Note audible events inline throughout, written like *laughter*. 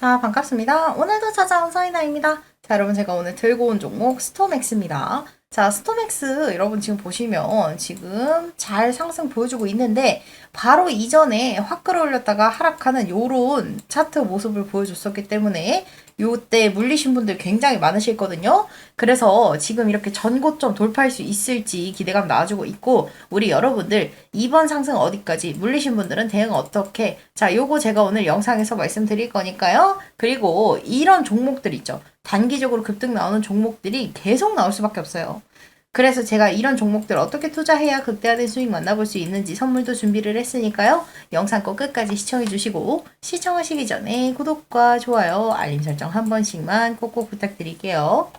자, 반갑습니다. 오늘도 찾아온 서이나입니다. 자, 여러분 제가 오늘 들고 온 종목 스토맥스입니다. 자, 스토맥스 여러분 지금 보시면 지금 잘 상승 보여주고 있는데 바로 이전에 확 끌어올렸다가 하락하는 요런 차트 모습을 보여줬었기 때문에 요때 물리신 분들 굉장히 많으실 거든요. 그래서 지금 이렇게 전고점 돌파할 수 있을지 기대감 나와주고 있고 우리 여러분들 이번 상승 어디까지 물리신 분들은 대응 어떻게 자 요거 제가 오늘 영상에서 말씀드릴 거니까요. 그리고 이런 종목들 있죠. 단기적으로 급등 나오는 종목들이 계속 나올 수밖에 없어요. 그래서 제가 이런 종목들 어떻게 투자해야 극대화된 수익 만나볼 수 있는지 선물도 준비를 했으니까요. 영상 꼭 끝까지 시청해 주시고 시청하시기 전에 구독과 좋아요, 알림 설정 한 번씩만 꼭꼭 부탁드릴게요.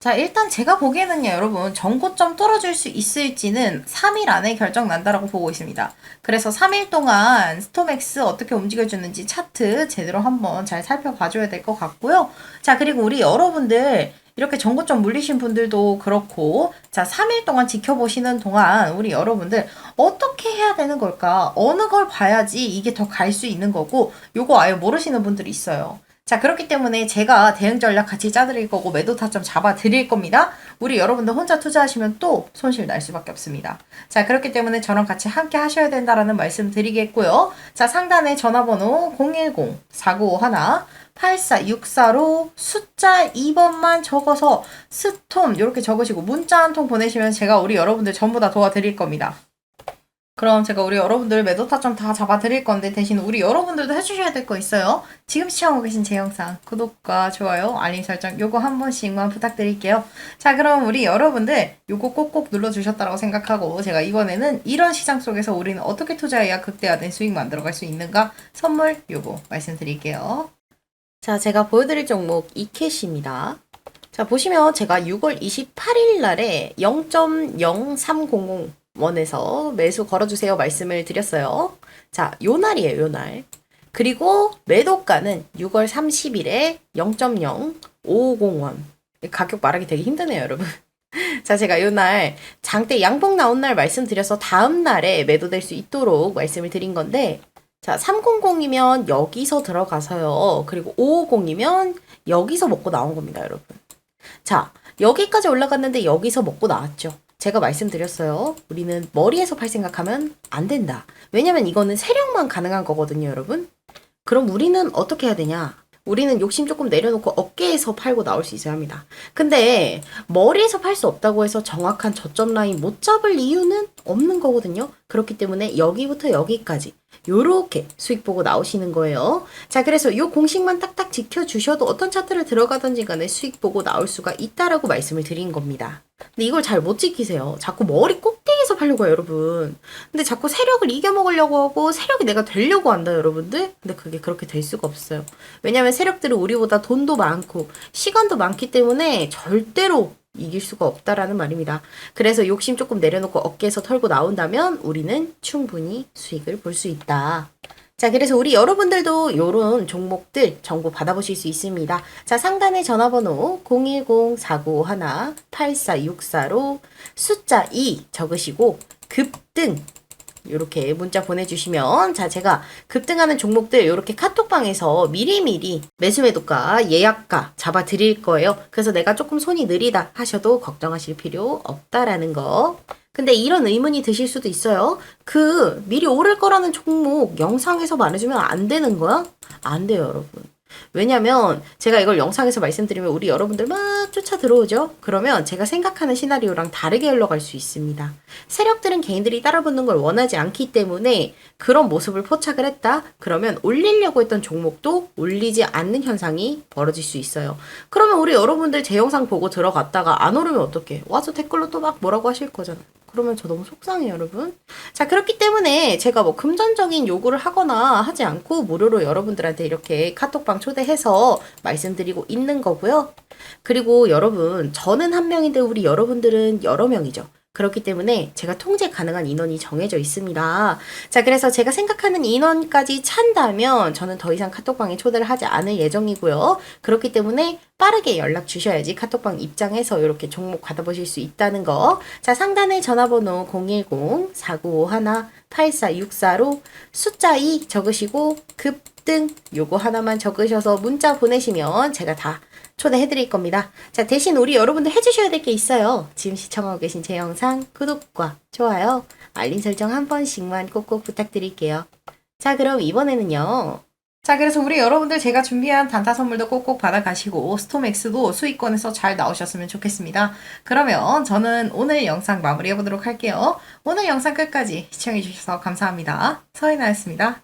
자, 일단 제가 보기에는요, 여러분, 전고점 뚫어줄 수 있을지는 3일 안에 결정 난다라고 보고 있습니다. 그래서 3일 동안 스토맥스 어떻게 움직여주는지 차트 제대로 한번 잘 살펴봐줘야 될 것 같고요. 자, 그리고 우리 여러분들, 이렇게 전고점 물리신 분들도 그렇고, 자, 3일 동안 지켜보시는 동안 우리 여러분들 어떻게 해야 되는 걸까? 어느 걸 봐야지 이게 더 갈 수 있는 거고, 요거 아예 모르시는 분들이 있어요. 자, 그렇기 때문에 제가 대응 전략 같이 짜드릴 거고 매도 타점 잡아 드릴 겁니다. 우리 여러분들 혼자 투자하시면 또 손실 날 수밖에 없습니다. 자, 그렇기 때문에 저랑 같이 함께 하셔야 된다라는 말씀 드리겠고요. 자, 상단에 전화번호 010-4951 8464로 숫자 2번만 적어서 스톰 이렇게 적으시고 문자 한 통 보내시면 제가 우리 여러분들 전부 다 도와드릴 겁니다. 그럼 제가 우리 여러분들 매도 타점 다 잡아드릴 건데 대신 우리 여러분들도 해주셔야 될 거 있어요. 지금 시청하고 계신 제 영상 구독과 좋아요, 알림 설정 요거 한 번씩만 부탁드릴게요. 자 그럼 우리 여러분들 요거 꼭꼭 눌러주셨다고 생각하고 제가 이번에는 이런 시장 속에서 우리는 어떻게 투자해야 극대화된 수익 만들어갈 수 있는가 선물 요거 말씀드릴게요. 자 제가 보여드릴 종목 이캐시입니다. 자 보시면 제가 6월 28일 날에 0.0300 원에서 매수 걸어주세요 말씀을 드렸어요. 자, 요 날이에요, 요 날. 그리고 매도가는 6월 30일에 0.0550원. 가격 말하기 되게 힘드네요, 여러분. *laughs* 자, 제가 요 날 장대 양봉 나온 날 말씀드려서 다음 날에 매도될 수 있도록 말씀을 드린 건데, 자, 300이면 여기서 들어가서요. 그리고 550이면 여기서 먹고 나온 겁니다, 여러분. 자, 여기까지 올라갔는데 여기서 먹고 나왔죠. 제가 말씀드렸어요. 우리는 머리에서 팔 생각하면 안 된다. 왜냐면 이거는 세력만 가능한 거거든요, 여러분. 그럼 우리는 어떻게 해야 되냐? 우리는 욕심 조금 내려놓고 어깨에서 팔고 나올 수 있어야 합니다. 근데 머리에서 팔 수 없다고 해서 정확한 저점 라인 못 잡을 이유는 없는 거거든요. 그렇기 때문에 여기부터 여기까지 요렇게 수익 보고 나오시는 거예요. 자, 그래서 요 공식만 딱딱 지켜주셔도 어떤 차트를 들어가든지 간에 수익 보고 나올 수가 있다라고 말씀을 드린 겁니다. 근데 이걸 잘 못 지키세요. 자꾸 머리 꼭 팔려고 해요, 여러분. 근데 자꾸 세력을 이겨먹으려고 하고 세력이 내가 되려고 한다, 여러분들. 근데 그게 그렇게 될 수가 없어요. 왜냐면 세력들은 우리보다 돈도 많고 시간도 많기 때문에 절대로 이길 수가 없다라는 말입니다. 그래서 욕심 조금 내려놓고 어깨에서 털고 나온다면 우리는 충분히 수익을 볼 수 있다. 자, 그래서 우리 여러분들도 요런 종목들 정보 받아보실 수 있습니다. 자, 상단에 전화번호 010-4951-8464로 숫자 2 적으시고 급등 이렇게 문자 보내주시면 자 제가 급등하는 종목들 이렇게 카톡방에서 미리미리 매수 매도가 예약가 잡아 드릴 거예요. 그래서 내가 조금 손이 느리다 하셔도 걱정하실 필요 없다라는 거. 근데 이런 의문이 드실 수도 있어요. 그 미리 오를 거라는 종목 영상에서 말해주면 안 되는 거야? 안 돼요, 여러분. 왜냐면 제가 이걸 영상에서 말씀드리면 우리 여러분들 막 쫓아 들어오죠? 그러면 제가 생각하는 시나리오랑 다르게 흘러갈 수 있습니다. 세력들은 개인들이 따라붙는 걸 원하지 않기 때문에 그런 모습을 포착을 했다? 그러면 올리려고 했던 종목도 올리지 않는 현상이 벌어질 수 있어요. 그러면 우리 여러분들 제 영상 보고 들어갔다가 안 오르면 어떡해? 와서 댓글로 또 막 뭐라고 하실 거잖아. 그러면 저 너무 속상해요, 여러분. 자, 그렇기 때문에 제가 뭐 금전적인 요구를 하거나 하지 않고 무료로 여러분들한테 이렇게 카톡방 초대해서 말씀드리고 있는 거고요. 그리고 여러분, 저는 한 명인데 우리 여러분들은 여러 명이죠. 그렇기 때문에 제가 통제 가능한 인원이 정해져 있습니다. 자, 그래서 제가 생각하는 인원까지 찬다면 저는 더 이상 카톡방에 초대를 하지 않을 예정이고요. 그렇기 때문에 빠르게 연락 주셔야지 카톡방 입장에서 이렇게 종목 받아보실 수 있다는 거. 자, 상단에 전화번호 010-4951-8464로 숫자 2 적으시고 급 등 요거 하나만 적으셔서 문자 보내시면 제가 다 초대해 드릴 겁니다. 자, 대신 우리 여러분들 해주셔야 될 게 있어요. 지금 시청하고 계신 제 영상 구독과 좋아요, 알림 설정 한 번씩만 꼭꼭 부탁드릴게요. 자, 그럼 이번에는요. 자, 그래서 우리 여러분들 제가 준비한 단타 선물도 꼭꼭 받아가시고 스톰엑스도 수익권에서 잘 나오셨으면 좋겠습니다. 그러면 저는 오늘 영상 마무리해 보도록 할게요. 오늘 영상 끝까지 시청해 주셔서 감사합니다. 서인아였습니다.